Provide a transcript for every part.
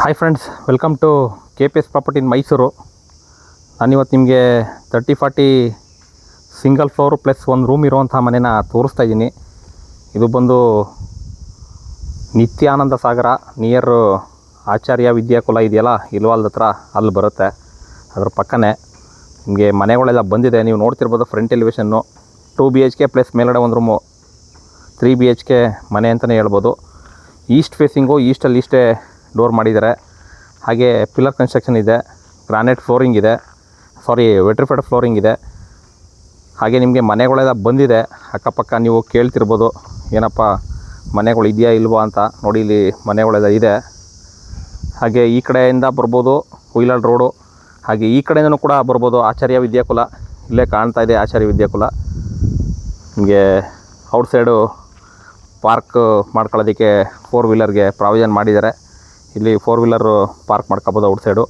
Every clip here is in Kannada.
Hi friends welcome to K P S property in Mysuru ನಾನಿವತ್ತು ನಿಮಗೆ thirty forty single floor plus ಒಂದು ರೂಮ್ ಇರುವಂಥ ಮನೇನ ತೋರಿಸ್ತಾ ಇದ್ದೀನಿ. ಇದು ಬಂದು ನಿತ್ಯಾನಂದ ಸಾಗರ ನಿಯರ್ ಆಚಾರ್ಯ ವಿದ್ಯಾಕುಲ ಇದೆಯಲ್ಲ ಇಲ್ವಾಲ್ದ ಹತ್ರ ಅಲ್ಲಿ ಬರುತ್ತೆ. ಅದ್ರ ಪಕ್ಕನೇ ನಿಮಗೆ ಮನೆಗಳೆಲ್ಲ ಬಂದಿದೆ. ನೀವು ನೋಡ್ತಿರ್ಬೋದು front elevation two B H K plus ಮೇಲ್ಗಡೆ ಒಂದು room three B H K ಮನೆ ಅಂತಲೇ ಹೇಳ್ಬೋದು. ಈಸ್ಟ್ ಫೇಸಿಂಗು ಈಸ್ಟಲ್ಲಿ ಈಸ್ಟೇ ಡೋರ್ ಮಾಡಿದ್ದಾರೆ. ಹಾಗೆ ಪಿಲ್ಲರ್ ಕನ್ಸ್ಟ್ರಕ್ಷನ್ ಇದೆ. ಗ್ರಾನೈಟ್ ಫ್ಲೋರಿಂಗ್ ಇದೆ. ಸಾರಿ, ವೆಟ್ರಿಫೈಡ್ ಫ್ಲೋರಿಂಗ್ ಇದೆ. ಹಾಗೆ ನಿಮಗೆ ಮನೆಗಳೆಲ್ಲ ಬಂದಿದೆ. ಅಕ್ಕಪಕ್ಕ ನೀವು ಕೇಳ್ತಿರ್ಬೋದು, ಏನಪ್ಪ, ಮನೆಗಳು ಇದೆಯಾ ಇಲ್ವಾ ಅಂತ ನೋಡಿ ಇಲ್ಲಿ ಮನೆಗಳೆಲ್ಲ ಇದೆ. ಹಾಗೆ ಈ ಕಡೆಯಿಂದ ಬರ್ಬೋದು, ಹುಯಿಲಾಳ್ ರೋಡು. ಹಾಗೆ ಈ ಕಡೆಯಿಂದನೂ ಕೂಡ ಬರ್ಬೋದು ಆಚಾರ್ಯ ವಿದ್ಯಾಕುಲ. ಇಲ್ಲೇ ಕಾಣ್ತಾ ಇದೆ ಆಚಾರ್ಯ ವಿದ್ಯಾಕುಲ. ನಿಮಗೆ ಔಟ್ ಸೈಡು ಪಾರ್ಕ್ ಮಾಡ್ಕೊಳ್ಳೋದಕ್ಕೆ ಫೋರ್ ವೀಲರ್ಗೆ ಪ್ರಾವಿಷನ್ ಮಾಡಿದ್ದಾರೆ. ಇಲ್ಲಿ ಫೋರ್ ವೀಲರು ಪಾರ್ಕ್ ಮಾಡ್ಕೋಬೋದು ಔಟ್ ಸೈಡು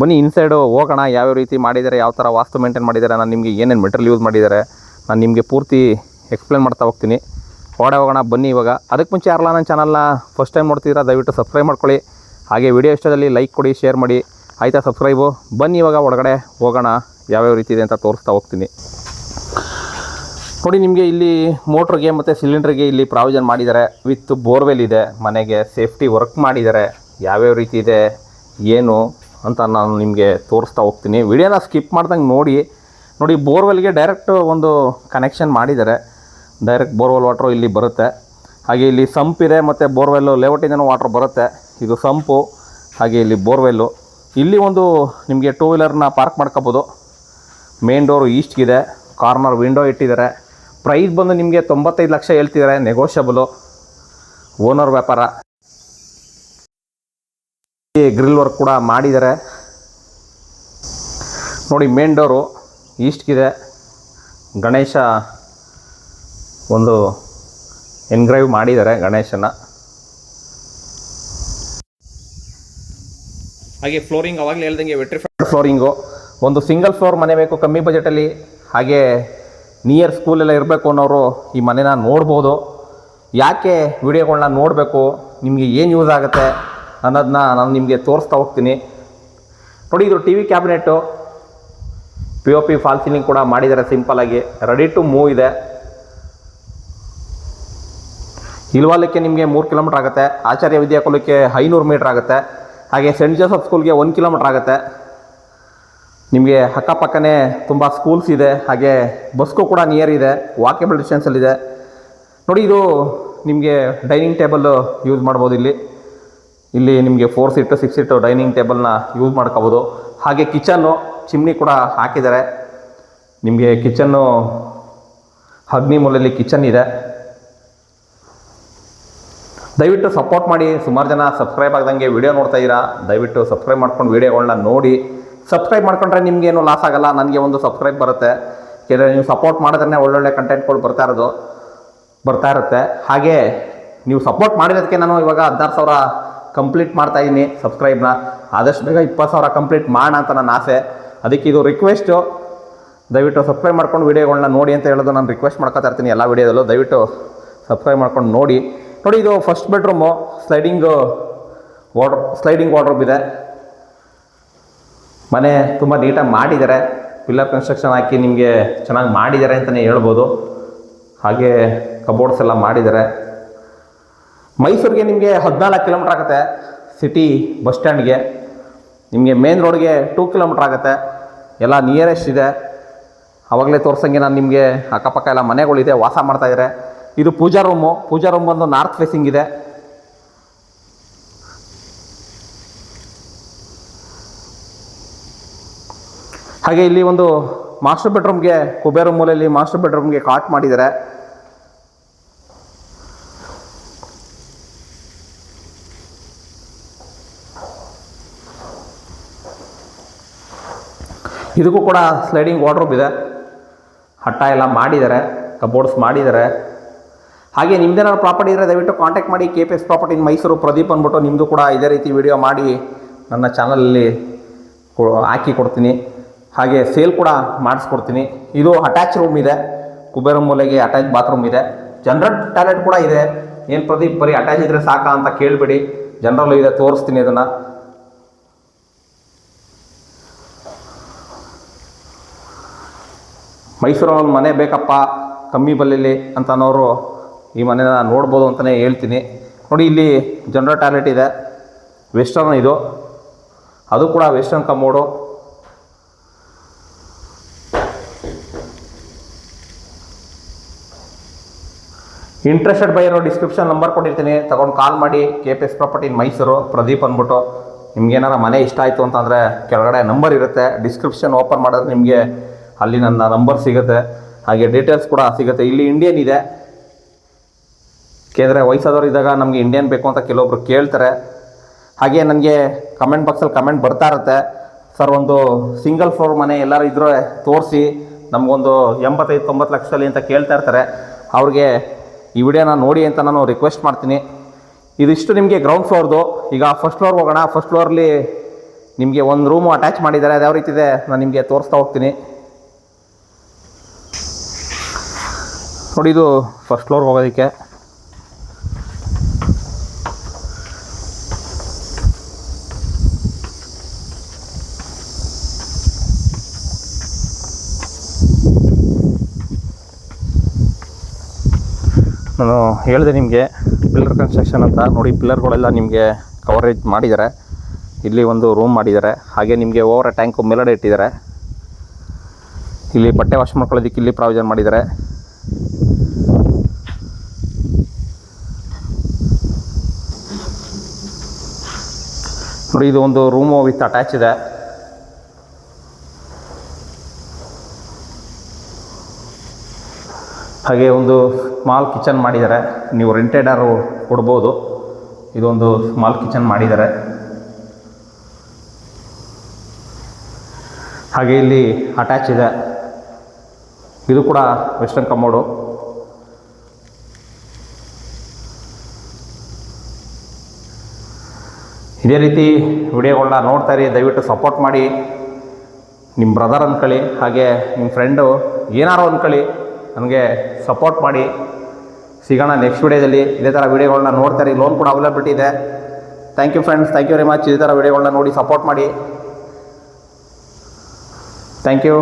ಬನ್ನಿ ಇನ್ಸೈಡು ಹೋಗೋಣ, ಯಾವ್ಯಾವ ರೀತಿ ಮಾಡಿದ್ದಾರೆ ಯಾವ ಥರ ವಾಸ್ತು ಮೇಂಟೈನ್ ಮಾಡಿದ್ದಾರೆ ನಾನು ನಿಮಗೆ ಏನೇನು ಮೆಟೀರಿಯಲ್ ಯೂಸ್ ಮಾಡಿದ್ದಾರೆ ನಾನು ನಿಮಗೆ ಪೂರ್ತಿ ಎಕ್ಸ್ಪ್ಲೇನ್ ಮಾಡ್ತಾ ಹೋಗ್ತೀನಿ. ಓಡೆ ಹೋಗೋಣ, ಬನ್ನಿ ಇವಾಗ. ಅದಕ್ಕೆ ಮುಂಚೆ ಯಾರಲ್ಲ ನನ್ನ ಚಾನಲ್ನ ಫಸ್ಟ್ ಟೈಮ್ ನೋಡ್ತಿದ್ದೀರಾ, ದಯವಿಟ್ಟು ಸಬ್ಸ್ಕ್ರೈಬ್ ಮಾಡ್ಕೊಳ್ಳಿ. ಹಾಗೆ ವಿಡಿಯೋ ಇಷ್ಟದಲ್ಲಿ ಲೈಕ್ ಕೊಡಿ ಶೇರ್ ಮಾಡಿ. ಆಯಿತಾ ಸಬ್ಸ್ಕ್ರೈಬು ಬನ್ನಿ ಇವಾಗ ಒಳಗಡೆ ಹೋಗೋಣ, ಯಾವ್ಯಾವ ರೀತಿ ಇದೆ ಅಂತ ತೋರಿಸ್ತಾ ಹೋಗ್ತೀನಿ. ನೋಡಿ, ನಿಮಗೆ ಇಲ್ಲಿ ಮೋಟ್ರಿಗೆ ಮತ್ತು ಸಿಲಿಂಡ್ರಿಗೆ ಇಲ್ಲಿ ಪ್ರಾವಿಷನ್ ಮಾಡಿದ್ದಾರೆ ವಿತ್ ಬೋರ್ವೆಲ್ ಇದೆ, ಮನೆಗೆ ಸೇಫ್ಟಿ ವರ್ಕ್ ಮಾಡಿದ್ದಾರೆ ಯಾವ್ಯಾವ ರೀತಿ ಇದೆ, ಏನು ಅಂತ ನಾನು ನಿಮಗೆ ತೋರಿಸ್ತಾ ಹೋಗ್ತೀನಿ. ವಿಡಿಯೋನ ಸ್ಕಿಪ್ ಮಾಡ್ದಂಗೆ ನೋಡಿ ನೋಡಿ ಬೋರ್ವೆಲ್ಗೆ ಡೈರೆಕ್ಟ್ ಒಂದು ಕನೆಕ್ಷನ್ ಮಾಡಿದ್ದಾರೆ. ಡೈರೆಕ್ಟ್ ಬೋರ್ವೆಲ್ ವಾಟ್ರು ಇಲ್ಲಿ ಬರುತ್ತೆ. ಹಾಗೆ ಇಲ್ಲಿ ಸಂಪ್ ಇದೆ, ಮತ್ತು ಬೋರ್ವೆಲ್ಲು ಲೇಔಟಿಂದನೂ ವಾಟ್ರ್ ಬರುತ್ತೆ. ಇದು ಸಂಪು ಹಾಗೆ ಇಲ್ಲಿ ಬೋರ್ವೆಲ್ಲು ಇಲ್ಲಿ ಒಂದು ನಿಮಗೆ ಟೂ ವೀಲರ್ನ ಪಾರ್ಕ್ ಮಾಡ್ಕೋಬೋದು. ಮೇನ್ ಡೋರು ಈಸ್ಟ್ಗಿದೆ ಕಾರ್ನರ್ ವಿಂಡೋ ಇಟ್ಟಿದ್ದಾರೆ. ಪ್ರೈಸ್ ಬಂದು ನಿಮಗೆ ತೊಂಬತ್ತೈದು ಲಕ್ಷ ಹೇಳ್ತಿದ್ದಾರೆ ನೆಗೋಷಿಯಬಲು ಓನರ್ ವ್ಯಾಪಾರ. ಗ್ರಿಲ್ ವರ್ಕ್ ಕೂಡ ಮಾಡಿದ್ದಾರೆ. ನೋಡಿ ಮೇನ್ ಡೋರು ಈಸ್ಟ್ಗಿದೆ. ಗಣೇಶ ಒಂದು ಎನ್ಗ್ರೈವ್ ಮಾಡಿದ್ದಾರೆ ಗಣೇಶನ. ಹಾಗೆ ಫ್ಲೋರಿಂಗ್ ಅವಾಗಲೇ ಹೇಳ್ದಂಗೆ ವೆಟ್ರಿಫೈಡ್ ಫ್ಲೋರಿಂಗು ಒಂದು ಸಿಂಗಲ್ ಫ್ಲೋರ್ ಮನೆ ಬೇಕು ಕಮ್ಮಿ ಬಜೆಟಲ್ಲಿ. ಹಾಗೆ ನಿಯರ್ ಸ್ಕೂಲೆಲ್ಲ ಇರಬೇಕು ಅನ್ನೋರು ಈ ಮನೆನ ನೋಡ್ಬೋದು. ಯಾಕೆ ವಿಡಿಯೋಗಳನ್ನ ನೋಡಬೇಕು? ನಿಮಗೆ ಏನು ಯೂಸ್ ಆಗುತ್ತೆ? ಅನ್ನೋದನ್ನ ನಾನು ನಿಮಗೆ ತೋರಿಸ್ತಾ ಹೋಗ್ತೀನಿ. ನೋಡಿ, ಇದು T V cabinet. P O P fall ceiling ಕೂಡ ಮಾಡಿದ್ದಾರೆ ಸಿಂಪಲಾಗಿ ರೆಡಿ ಟು ಮೂವ್ ಇದೆ. ಇಲ್ವಾಲಕ್ಕೆ ನಿಮಗೆ ಮೂರು ಕಿಲೋಮೀಟ್ರ್ ಆಗುತ್ತೆ. ಆಚಾರ್ಯ ವಿದ್ಯಾಕುಲಕ್ಕೆ ಐನೂರು ಮೀಟ್ರ್ ಆಗುತ್ತೆ. ಹಾಗೆ ಸೆಂಟ್ ಜೋಸಫ್ ಸ್ಕೂಲ್ಗೆ ಒಂದು ಕಿಲೋಮೀಟ್ರ್ ಆಗುತ್ತೆ. ನಿಮಗೆ ಅಕ್ಕಪಕ್ಕನೇ ತುಂಬ ಸ್ಕೂಲ್ಸ್ ಇದೆ. ಹಾಗೆ ಬಸ್ಗೂ ಕೂಡ ನಿಯರ್ ಇದೆ. ವಾಕೇಬಲ್ ಡಿಸ್ಟೆನ್ಸಲ್ಲಿದೆ ನೋಡಿ, ಇದು ನಿಮಗೆ ಡೈನಿಂಗ್ ಟೇಬಲ್ಲು ಯೂಸ್ ಮಾಡ್ಬೋದು ಇಲ್ಲಿ. ಇಲ್ಲಿ ನಿಮಗೆ four seat six seat dining ಟೇಬಲ್ನ ಯೂಸ್ ಮಾಡ್ಕೋಬೋದು. ಹಾಗೆ ಕಿಚನ್ನು ಚಿಮ್ನಿ ಕೂಡ ಹಾಕಿದ್ದಾರೆ. ನಿಮಗೆ ಕಿಚನ್ನು ಅಗ್ನಿ ಮೂಲೆಯಲ್ಲಿ ಕಿಚನ್ ಇದೆ. ದಯವಿಟ್ಟು ಸಪೋರ್ಟ್ ಮಾಡಿ. ಸುಮಾರು ಜನ ಸಬ್ಸ್ಕ್ರೈಬ್ ಆಗ್ದಂಗೆ ವಿಡಿಯೋ ನೋಡ್ತಾ ಇದ್ದೀರಾ. ದಯವಿಟ್ಟು ಸಬ್ಸ್ಕ್ರೈಬ್ ಮಾಡ್ಕೊಂಡು ವಿಡಿಯೋಗಳನ್ನ ನೋಡಿ. ಸಬ್ಸ್ಕ್ರೈಬ್ ಮಾಡ್ಕೊಂಡ್ರೆ ನಿಮಗೇನು ಲಾಸ್ ಆಗಲ್ಲ. ನನಗೆ ಒಂದು ಸಬ್ಸ್ಕ್ರೈಬ್ ಬರುತ್ತೆ. ಕೆಲವು ನೀವು ಸಪೋರ್ಟ್ ಮಾಡಿದ್ರೆ ಒಳ್ಳೊಳ್ಳೆ ಕಂಟೆಂಟ್ಗಳು ಬರ್ತಾ ಇರೋದು, ಬರ್ತಾ ಇರುತ್ತೆ. ಹಾಗೆ ನೀವು ಸಪೋರ್ಟ್ ಮಾಡಿರೋದಕ್ಕೆ ನಾನು ಇವಾಗ ಹದಿನಾರು ಸಾವಿರ ಕಂಪ್ಲೀಟ್ ಮಾಡ್ತಾ ಇದ್ದೀನಿ ಸಬ್ಸ್ಕ್ರೈಬ್ನ ಆದಷ್ಟು ಬೇಗ ಇಪ್ಪತ್ತು ಸಾವಿರ ಕಂಪ್ಲೀಟ್ ಮಾಡೋಣ ಅಂತ ನನ್ನ ಆಸೆ. ಅದಕ್ಕೆ ಇದು ರಿಕ್ವೆಸ್ಟು ದಯವಿಟ್ಟು ಸಬ್ಸ್ಕ್ರೈಬ್ ಮಾಡ್ಕೊಂಡು ವೀಡಿಯೋಗಳನ್ನ ನೋಡಿ ಅಂತ ಹೇಳೋದು ನಾನು ರಿಕ್ವೆಸ್ಟ್ ಮಾಡ್ಕೊತಾ ಇರ್ತೀನಿ ಎಲ್ಲ ವೀಡಿಯೋದಲ್ಲೂ. ದಯವಿಟ್ಟು ಸಬ್ಸ್ಕ್ರೈಬ್ ಮಾಡ್ಕೊಂಡು ನೋಡಿ. ನೋಡಿ, ಇದು first bedroom sliding wardrobe sliding wardrobe ಇದೆ. ಮನೆ ತುಂಬ ನೀಟಾಗಿ ಮಾಡಿದ್ದಾರೆ. ಪಿಲ್ಲರ್ ಕನ್ಸ್ಟ್ರಕ್ಷನ್ ಹಾಕಿ ನಿಮಗೆ ಚೆನ್ನಾಗಿ ಮಾಡಿದ್ದಾರೆ ಅಂತಲೇ ಹೇಳ್ಬೋದು. ಹಾಗೆ ಕಬೋರ್ಡ್ಸ್ ಎಲ್ಲ ಮಾಡಿದ್ದಾರೆ. ಮೈಸೂರಿಗೆ ನಿಮಗೆ ಹದಿನಾಲ್ಕು ಕಿಲೋಮೀಟ್ರ್ ಆಗುತ್ತೆ. ಸಿಟಿ ಬಸ್ ಸ್ಟ್ಯಾಂಡ್ಗೆ ನಿಮಗೆ ಮೇನ್ ರೋಡ್ಗೆ ಟೂ ಕಿಲೋಮೀಟ್ರ್ ಆಗುತ್ತೆ. ಎಲ್ಲ ನಿಯರೆಸ್ಟ್ ಇದೆ. ಆವಾಗಲೇ ತೋರ್ಸಂಗೆ ನಾನು ನಿಮಗೆ ಅಕ್ಕಪಕ್ಕ ಎಲ್ಲ ಮನೆಗಳಿದೆ ವಾಸ ಮಾಡ್ತಾಯಿದ್ದಾರೆ ಇದು ಪೂಜಾ ರೂಮು ಪೂಜಾ ರೂಮ್ ಬಂದು ನಾರ್ತ್ ಫೇಸಿಂಗ್ ಇದೆ. ಹಾಗೆ ಇಲ್ಲಿ ಒಂದು ಮಾಸ್ಟರ್ ಬೆಡ್ರೂಮ್ಗೆ ಕುಬೇರ ಮೂಲೆಯಲ್ಲಿ ಮಾಸ್ಟರ್ ಬೆಡ್ರೂಮ್ಗೆ ಕಾಟ್ ಮಾಡಿದ್ದಾರೆ. ಇದಕ್ಕೂ ಕೂಡ ಸ್ಲೈಡಿಂಗ್ ವಾರ್ಡ್ರೋಬ್ ಇದೆ. ಹಟ್ಟ ಎಲ್ಲ ಮಾಡಿದ್ದಾರೆ ಕಬೋರ್ಡ್ಸ್ ಮಾಡಿದ್ದಾರೆ. ಹಾಗೆ ನಿಮ್ದೇನಾದ್ರು ಪ್ರಾಪರ್ಟಿ ಇದ್ದರೆ ದಯವಿಟ್ಟು ಕಾಂಟ್ಯಾಕ್ಟ್ ಮಾಡಿ K P S property in Mysuru Pradeep ಅಂದ್ಬಿಟ್ಟು ನಿಮ್ಮದು ಕೂಡ ಇದೇ ರೀತಿ ವಿಡಿಯೋ ಮಾಡಿ ನನ್ನ ಚಾನಲಲ್ಲಿ ಹಾಕಿ ಕೊಡ್ತೀನಿ. ಹಾಗೆ ಸೇಲ್ ಕೂಡ ಮಾಡಿಸ್ಕೊಡ್ತೀನಿ. ಇದು ಅಟ್ಯಾಚ್ ರೂಮ್ ಇದೆ, ಕುಬೇರ ಮೂಲೆಗೆ ಅಟ್ಯಾಚ್ ಬಾತ್ರೂಮ್ ಇದೆ. ಜನರಲ್ ಟಾಯ್ಲೆಟ್ ಕೂಡ ಇದೆ. ಏನು ಪ್ರದೀಪ್, ಬರೀ ಅಟ್ಯಾಚ್ ಇದ್ದರೆ ಸಾಕಾ ಅಂತ ಕೇಳಬೇಡಿ. ಜನರಲ್ಲೂ ಇದೆ, ತೋರಿಸ್ತೀನಿ ಅದನ್ನು ಮೈಸೂರಲ್ಲಿ ಮನೆ ಬೇಕಪ್ಪ, ಕಮ್ಮಿ ಬಲ್ಲಿಲಿ ಅಂತ ಅನ್ನೋರು ಈ ಮನೆನ ನೋಡ್ಬೋದು ಅಂತಲೇ ಹೇಳ್ತೀನಿ. ನೋಡಿ, ಇಲ್ಲಿ ಜನರಲ್ ಟಾಯ್ಲೆಟ್ ಇದೆ. ವೆಸ್ಟರ್ನ್ ಇದು. ಅದು ಕೂಡ ವೆಸ್ಟರ್ನ್ ಕಮೋಡು ಇಂಟ್ರೆಸ್ಟೆಡ್ ಬೈ ಇರೋ ಡಿಸ್ಕ್ರಿಪ್ಷನ್ ನಂಬರ್ ಕೊಟ್ಟಿರ್ತೀನಿ. ತಗೊಂಡು ಕಾಲ್ ಮಾಡಿ. K P S property Mysuru. Pradeep ಅಂದ್ಬಿಟ್ಟು. ನಿಮ್ಗೆ ಏನಾರ ಮನೆ ಇಷ್ಟ ಆಯಿತು ಅಂತಂದರೆ ಕೆಳಗಡೆ ನಂಬರ್ ಇರುತ್ತೆ. ಡಿಸ್ಕ್ರಿಪ್ಷನ್ ಓಪನ್ ಮಾಡಿದ್ರೆ ನಿಮಗೆ ಅಲ್ಲಿ ನನ್ನ ನಂಬರ್ ಸಿಗುತ್ತೆ. ಹಾಗೆ ಡೀಟೇಲ್ಸ್ ಕೂಡ ಸಿಗುತ್ತೆ. ಇಲ್ಲಿ ಇಂಡಿಯನ್ ಇದೆ. ಕೇಂದ್ರೆ ವಯಸ್ಸಾದವ್ರು ಇದ್ದಾಗ ನಮಗೆ ಇಂಡಿಯನ್ ಬೇಕು ಅಂತ ಕೆಲವೊಬ್ರು ಕೇಳ್ತಾರೆ. ಹಾಗೆ ನನಗೆ ಕಮೆಂಟ್ ಬಾಕ್ಸಲ್ಲಿ ಕಮೆಂಟ್ ಬರ್ತಾ ಇರುತ್ತೆ. ಸರ್ ಒಂದು ಸಿಂಗಲ್ ಫ್ಲೋರ್ ಮನೆ ಎಲ್ಲರೂ ಇದ್ರೆ ತೋರಿಸಿ. ನಮಗೊಂದು ಎಂಬತ್ತೈದು, ತೊಂಬತ್ತು ಲಕ್ಷದಲ್ಲಿ ಅಂತ ಕೇಳ್ತಾ ಇರ್ತಾರೆ. ಅವ್ರಿಗೆ ಈ ವಿಡಿಯೋನ ನೋಡಿ ಅಂತ ನಾನು ರಿಕ್ವೆಸ್ಟ್ ಮಾಡ್ತೀನಿ. ಇದಿಷ್ಟು ನಿಮಗೆ ಗ್ರೌಂಡ್ ಫ್ಲೋರ್ದು ಈಗ ಫಸ್ಟ್ ಫ್ಲೋರ್ ಹೋಗೋಣ. ಫಸ್ಟ್ ಫ್ಲೋರ್ಲಿ ನಿಮಗೆ ಒಂದು ರೂಮು ಅಟ್ಯಾಚ್ ಮಾಡಿದ್ದಾರೆ. ಅದು ಯಾವ ರೀತಿ ಇದೆ. ನಾನು ನಿಮಗೆ ತೋರಿಸ್ತಾ ಹೋಗ್ತೀನಿ. ನೋಡಿ ಇದು ಫಸ್ಟ್ ಫ್ಲೋರ್ ಹೋಗೋದಕ್ಕೆ. ನಾನು ಹೇಳಿದೆ ನಿಮಗೆ ಪಿಲ್ಲರ್ ಕನ್ಸ್ಟ್ರಕ್ಷನ್ ಅಂತ. ನೋಡಿ ಪಿಲ್ಲರ್ಗಳೆಲ್ಲ ನಿಮಗೆ ಕವರೇಜ್ ಮಾಡಿದ್ದಾರೆ. ಇಲ್ಲಿ ಒಂದು ರೂಮ್ ಮಾಡಿದ್ದಾರೆ. ಹಾಗೆ ನಿಮಗೆ ಓವರ್ ಟ್ಯಾಂಕು ಮೇಲಡೆ ಇಟ್ಟಿದ್ದಾರೆ. ಇಲ್ಲಿ ಬಟ್ಟೆ ವಾಶ್ ಮಾಡ್ಕೊಳ್ಳೋದಕ್ಕೆ ಇಲ್ಲಿ ಪ್ರಾವಿಷನ್ ಮಾಡಿದ್ದಾರೆ. ನೋಡಿ, ಇದು ಒಂದು ರೂಮು ವಿತ್ ಅಟ್ಯಾಚ್ ಇದೆ. ಹಾಗೆ ಒಂದು ಸ್ಮಾಲ್ ಕಿಚನ್ ಮಾಡಿದ್ದಾರೆ. ನೀವು ರೆಂಟೆಡಾರು ಕೊಡ್ಬೋದು. ಇದೊಂದು ಸ್ಮಾಲ್ ಕಿಚನ್ ಮಾಡಿದ್ದಾರೆ. ಹಾಗೆ ಇಲ್ಲಿ ಅಟ್ಯಾಚ್ ಇದೆ. ಇದು ಕೂಡ ವೆಸ್ಟರ್ನ್ ಕಮೋಡು ಇದೇ ರೀತಿ ವಿಡಿಯೋಗಳನ್ನ ನೋಡ್ತಾ ಇರಿ, ದಯವಿಟ್ಟು ಸಪೋರ್ಟ್ ಮಾಡಿ. ನಿಮ್ಮ ಬ್ರದರ್ ಅಂದ್ಕೊಳ್ಳಿ ಹಾಗೆ ನಿಮ್ಮ ಫ್ರೆಂಡು ಏನಾರು ಅಂದ್ಕೊಳ್ಳಿ ನನಗೆ ಸಪೋರ್ಟ್ ಮಾಡಿ. ಸಿಗೋಣ ನೆಕ್ಸ್ಟ್ ವಿಡಿಯೋದಲ್ಲಿ. ಇದೇ ಥರ ವಿಡಿಯೋಗಳನ್ನ ಇರಿ ಲೋನ್ ಕೂಡ ಅವೈಲಬಿಲಿಟಿ ಇದೆ. Thank you friends thank you very much ಇದೇ ಥರ ವಿಡಿಯೋಗಳನ್ನ ನೋಡಿ ಸಪೋರ್ಟ್ ಮಾಡಿ. Thank you